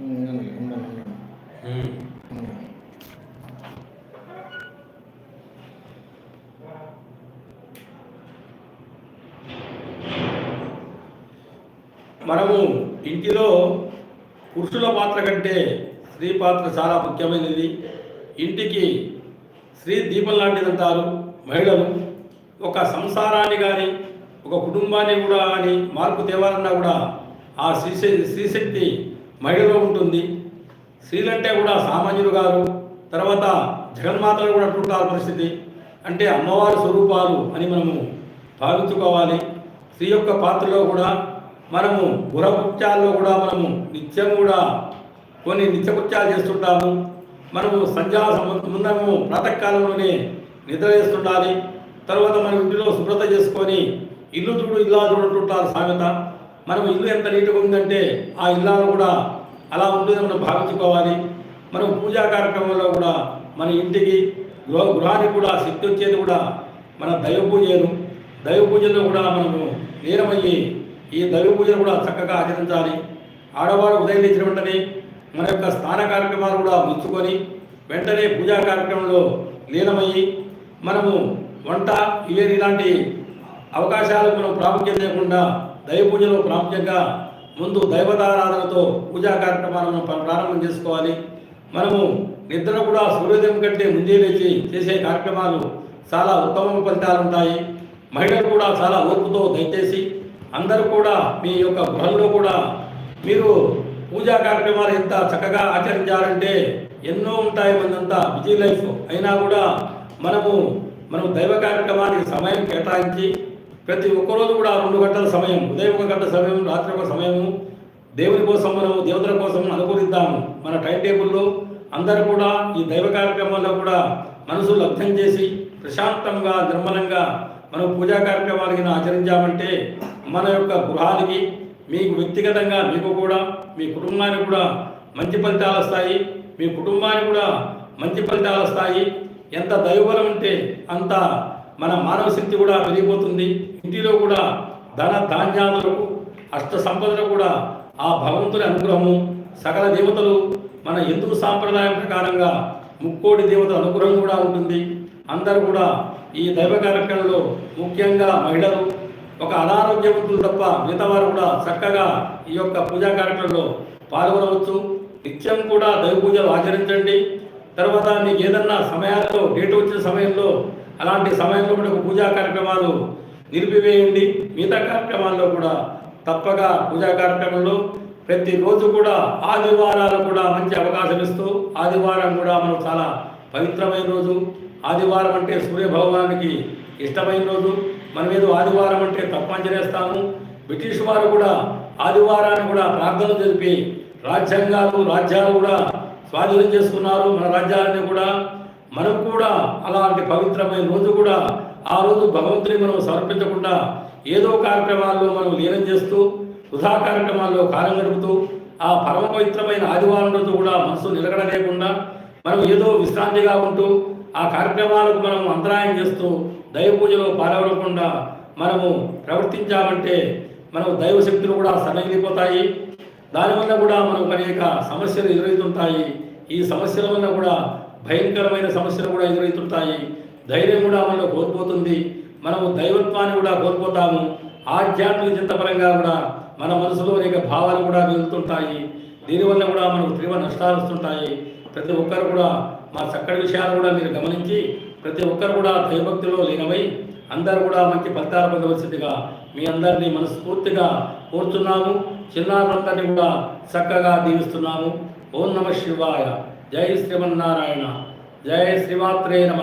మనము ఇంటిలో పురుషుల పాత్ర కంటే స్త్రీ పాత్ర చాలా ముఖ్యమైనది. ఇంటికి స్త్రీ దీపం లాంటిది అంటారు మహిళలు. ఒక సంసారాన్ని కానీ ఒక కుటుంబాన్ని కూడా కానీ మార్పు తేవాలన్నా కూడా ఆ స్త్రీ స్త్రీశక్తి మహిళలో ఉంటుంది. స్త్రీలంటే కూడా సామాన్యులు గారు తర్వాత జగన్మాతలు కూడా అట్లుంటారు పరిస్థితి. అంటే అమ్మవారి స్వరూపాలు అని మనము భావించుకోవాలి. స్త్రీ యొక్క పాత్రలో కూడా మనము గురకృత్యాల్లో కూడా మనము నిత్యం కూడా కొన్ని నిత్యకృత్యాలు చేస్తుంటాము. మనము సంధ్యా ముందము ప్రాతకాలంలోనే నిద్ర చేస్తుండాలి తర్వాత మన ఇంటిలో శుభ్రత చేసుకొని ఇల్లు చూడు ఇల్లా చూడుతుంటారు సామెత. మనం ఇల్లు ఎంత నీట్గా ఉందంటే ఆ ఇల్లాలు కూడా అలా ఉంటుందని మనం భావించుకోవాలి. మనం పూజా కార్యక్రమంలో కూడా మన ఇంటికి గృహ గృహానికి కూడా శక్తి వచ్చేది కూడా మన దైవ పూజలు. దైవ పూజల్లో కూడా మనము లీనమయ్యి ఈ దైవ పూజలు కూడా చక్కగా ఆచరించాలి. ఆడవారు ఉదయం లేచిన వెంటనే మన యొక్క స్నాన కార్యక్రమాలు కూడా ముచ్చుకొని వెంటనే పూజా కార్యక్రమంలో లీనమయ్యి మనము వంట ఇవేది ఇలాంటి అవకాశాలకు మనం ప్రాముఖ్యత లేకుండా దైవపూజలో ప్రాముఖ్యంగా ముందు దైవతారాధనతో పూజా కార్యక్రమాలను ప్రారంభం చేసుకోవాలి. మనము నిద్ర కూడా సూర్యోదయం కంటే ముందే లేచి చేసే కార్యక్రమాలు చాలా ఉత్తమ ఫలితాలు ఉంటాయి. మహిళలు కూడా చాలా ఓర్పుతో దయచేసి అందరూ కూడా మీ యొక్క గృహంలో కూడా మీరు పూజా కార్యక్రమాలు ఎంత చక్కగా ఆచరించాలంటే ఎన్నో ఉంటాయి మనంతా బిజీ లైఫ్ అయినా కూడా మనము మనం దైవ కార్యక్రమానికి సమయం కేటాయించి ప్రతి ఒక్కరోజు కూడా రెండు గంటల సమయం ఉదయం ఒక గంట సమయం రాత్రి ఒక సమయము దేవుని కోసం మనము దేవతల కోసం అనుకూలిద్దాము. మన టైం టేబుల్లో అందరూ కూడా ఈ దైవ కార్యక్రమాల్లో కూడా మనసు లబ్ధం చేసి ప్రశాంతంగా నిర్మలంగా మనం పూజా కార్యక్రమాలకి ఆచరించామంటే మన యొక్క గృహానికి మీకు వ్యక్తిగతంగా మీకు కూడా మీ కుటుంబానికి కూడా మంచి ఫలితాలు వస్తాయి. మీ కుటుంబానికి కూడా మంచి ఫలితాలు వస్తాయి. ఎంత దైవబలం ఉంటే అంత మన మానవ శక్తి కూడా పెరిగిపోతుంది. ఇంటిలో కూడా ధన ధాన్యాదులకు అష్ట సంపదలు కూడా ఆ భగవంతుని అనుగ్రహము సకల దేవతలు మన హిందూ సాంప్రదాయం ప్రకారంగా ముక్కోటి దేవతల అనుగ్రహం కూడా ఉంటుంది. అందరూ కూడా ఈ దైవ కార్యక్రమంలో ముఖ్యంగా మహిళలు ఒక అనారోగ్యవంతులు తప్ప మిగతా వారు కూడా చక్కగా ఈ యొక్క పూజా కార్యక్రమంలో పాల్గొనవచ్చు. నిత్యం కూడా దైవ పూజలు ఆచరించండి. తర్వాత మీకు ఏదన్నా సమయాల్లో డేట్ వచ్చిన సమయంలో అలాంటి సమయంలో కూడా పూజా కార్యక్రమాలు నిలిపివేయండి. మిగతా కార్యక్రమాల్లో కూడా తప్పగా పూజా కార్యక్రమంలో ప్రతిరోజు కూడా ఆదివారాలు కూడా మంచి అవకాశం ఇస్తూ ఆదివారం కూడా మనం చాలా పవిత్రమైన రోజు. ఆదివారం అంటే సూర్య భగవానికి ఇష్టమైన రోజు. మనం ఏదో ఆదివారం అంటే తప్పంచనేస్తాము బ్రిటిష్ వారు కూడా ఆదివారాన్ని కూడా ప్రార్థనలు జరిపి రాజ్యాంగాలు రాజ్యాలు కూడా స్వాధీనం చేసుకున్నారు. మన రాజ్యాలని కూడా మనం కూడా అలాంటి పవిత్రమైన రోజు కూడా ఆ రోజు భగవంతుని మనం సమర్పించకుండా ఏదో కార్యక్రమాల్లో మనం లీనం చేస్తూ వృధా కార్యక్రమాల్లో కాలం గడుపుతూ ఆ పరమ పవిత్రమైన ఆదివారం రోజు కూడా మనసు నిలకడలేకుండా మనం ఏదో విశ్రాంతిగా ఉంటూ ఆ కార్యక్రమాలకు మనం అంతరాయం చేస్తూ దైవ పూజలో పాల్గొనకుండా మనము ప్రవర్తించామంటే మనం దైవ శక్తులు కూడా సన్నగిలిపోతాయి దానివల్ల కూడా మనకు అనేక సమస్యలు ఎదురవుతుంటాయి. ఈ సమస్యల వల్ల కూడా భయంకరమైన సమస్యలు కూడా ఎదురవుతుంటాయి. ధైర్యం కూడా మనలో కోల్పోతుంది. మనము దైవత్వాన్ని కూడా కోల్పోతాము. ఆధ్యాత్మిక చింతపరంగా కూడా మన మనసులో అనేక భావాలు కూడా మిగులుతుంటాయి. దీనివల్ల కూడా మనకు తీవ్ర నష్టాలు వస్తుంటాయి. ప్రతి ఒక్కరు కూడా మా చక్కటి విషయాలు కూడా మీరు గమనించి ప్రతి ఒక్కరు కూడా దైవభక్తిలో లీనమై అందరూ కూడా మంచి ఫలితాలు పొందవలసిందిగా మీ అందరినీ మనస్ఫూర్తిగా కోరుతున్నాము చిన్నారులందరినీ కూడా చక్కగా దీవిస్తున్నాము. ఓం నమ శివాయ. జై శ్రీమన్నారాయణ జై శ్రీమాత్రే నమ.